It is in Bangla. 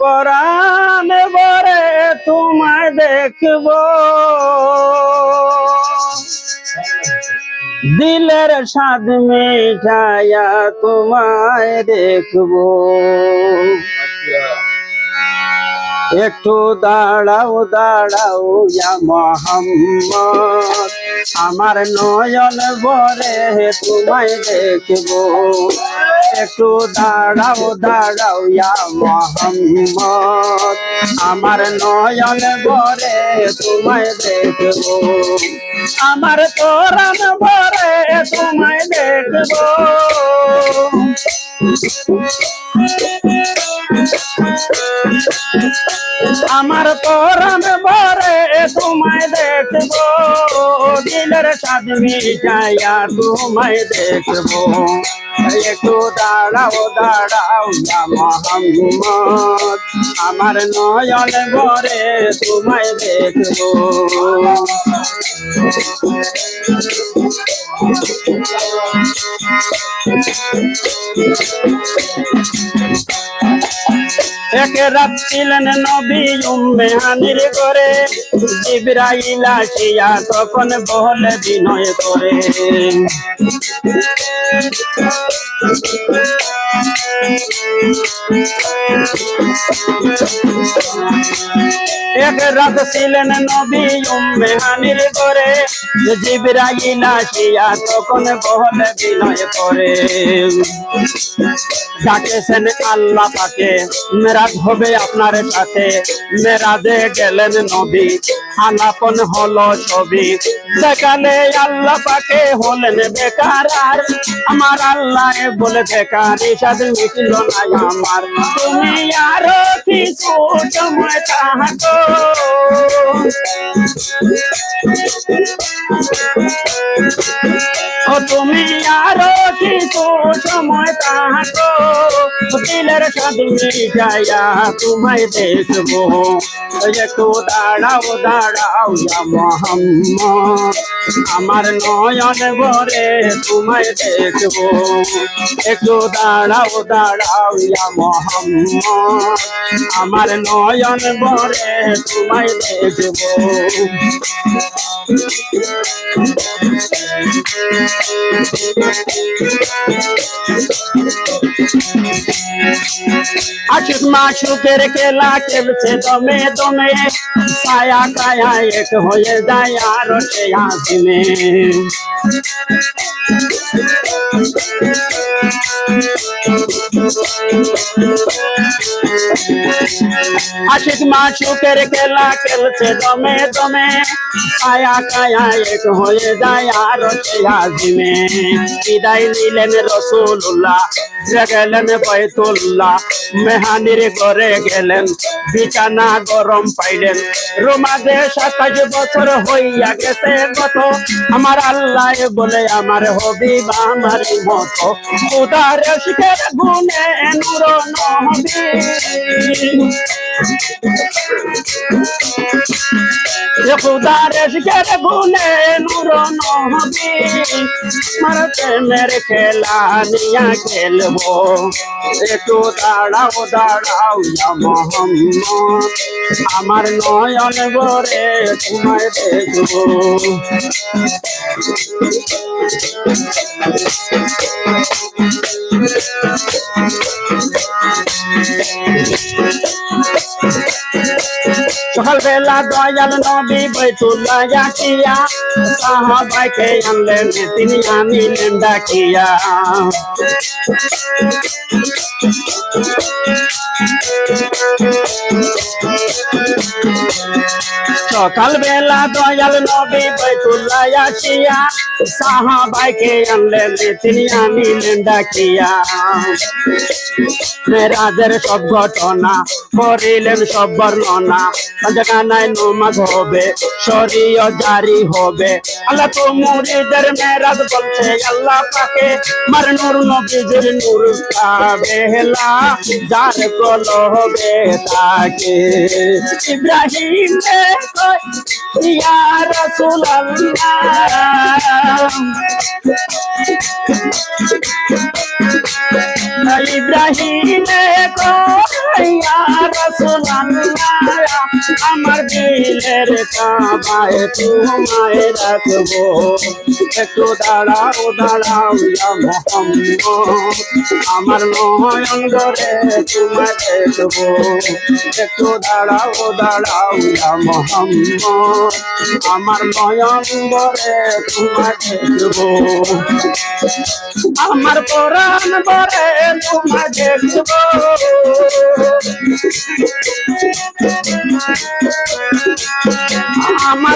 পরাণ বরে তোমায় দেখব। দিলের স্বাদ মিঠাইয়া তোমায় দেখব। একটু দাঁড়াও দাঁড়াও ইয়া মোহাম্মদ। আমার নয়ন বরে তোমায় দেখব। একটু দাঁড়াও দাঁড়াও ইয়া মোহাম্মদ। আমার নয়ন বরে তোমায় দেখব। আমার তোরান বরে তোমায় দেখব। আমার পরাণ বরে তোমায় দেখব। দিলের স্বাদ মিটাইয়া তোমায় দেখব। একটু দাঁড়াও দাঁড়াও মোহাম্মদ। আমার নয়ন বরে তোমায় দেখব। এক রাত ছিলেন নবী উম্মে হানির করে জিব্রাইল আসিয়া তখন বহলে বিনয় করে। এক রাত ছিলেন নবী উম্মে হানির করে জিব্রাইল আসিয়া তখন বহলে বিনয় করে। ডাকেছেন আল্লাহ পাকে মেরাজ হবে আপনার সাথে মেরাজে গেলেন নবী, আলাপন হলো ছবি। দেখালে আল্লাহ পাকে হলেন বেকার আর, আমার আল্লাহ বলে বেকার ইসাদ মিটিল না আমার। তুমি আরও কিছু তাহাতো ও তুমি আরও কিছু সময় তাহাতো দিলের সাধু মিটাইয়া তোমায় দেখব। একটু দাঁড়াও দাঁড়াও মোহাম্মদ। আমার নয়ন ভরে তোমায় দেখব। একটু দাঁড়াও দাঁড়াও মোহাম্মদ। আমার নয়ন ভরে তোমায় দেখব। अशुकमा कर के लाके बचे तो में तो में साया काया एक हो ये दाया रोटे आँख में। आशिक माँ कर के लाके बचे तो में तो में साया काया एक हो ये दाया সে আসিনে বিদায় নিলেন রসুল্লাহ গেলেন বৈতুল্লাহ মেহানির ঘরে গেলেন, বিছানা গরম পাইলেন। রোমাজে সাতাশ বছর হইয়া গেছে গত। আমার আল্লাহ বলে, আমার হবি বা আমার মতো। উদার শিখের গুণে নুর নহবি খুদার শিখের গুণে নুর নহবি মারতে মেরে খেলা নিয়া খেলব। একটু দাঁড়াও দাঁড়াও মোহাম্মদ। আমার নয়ন ভরে তোমায় দেখব। সকালবেলা দয়াল নবী বৈতুল্লা যাকিয়া সাহাবাইকে আনলেন তিনি আনিলেন ডাকিয়া। সকাল বেলা দয়াল নবী বৈতুল্লাহ আসিয়া, সাহাবাইকে আনলেন তিনি আনিলেন ডাকিয়া। রাজের সব ঘটনা করিলেন সব বর্ণনা। জানায় নমাজ হবে শরীয় জারি হবে। আল্লাহ তো মুরিদের মেরাজ বলছে, আল্লাহ পাকে মার নূর নবীজির নূর বেহলা যার কল হবে তাকে ইব্রাহিম কয় ইয়া রাসূলুল্লাহ। দিলের কাবায় তোমায় রাখব। একটু দাঁড়াও দাঁড়াও মোহাম্মদ। আমার নয়ন ধরে তোমায় দেখব। একটু দাঁড়াও দাঁড়াও মোহাম্মদ। আমার নয়ন ধরে তোমায় আমার পরাণ তোমায়